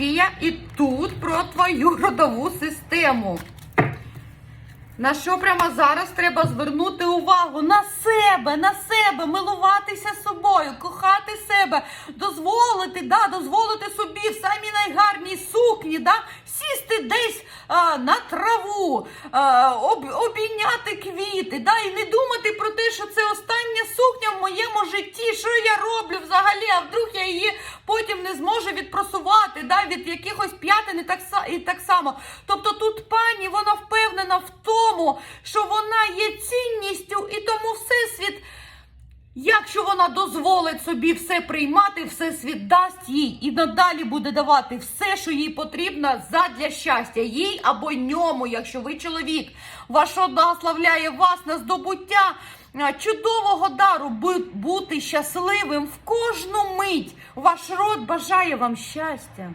Софія, і тут про твою родову систему. На що прямо зараз треба звернути увагу на себе, на себе, милуватися собою, кохати себе, дозволити, да, дозволити собі в самій найгарній сукні, да, сісти десь а, на траву, а, об, обійняти квіти, да, і не думати про те, що це остання сукня в моєму житті. Що я роблю взагалі? А вдруг я її потім не зможу відпросувати від якихось п'ятин і так, і так само. Тобто тут пані вона впевнена в тому, що вона є цінністю, і тому всесвіт. Якщо вона дозволить собі все приймати, всесвіт дасть їй і надалі буде давати все, що їй потрібно задля щастя, їй або ньому, якщо ви чоловік. Ваш род благословляє вас на здобуття чудового дару бу- бути щасливим в кожну мить. Ваш род бажає вам щастя.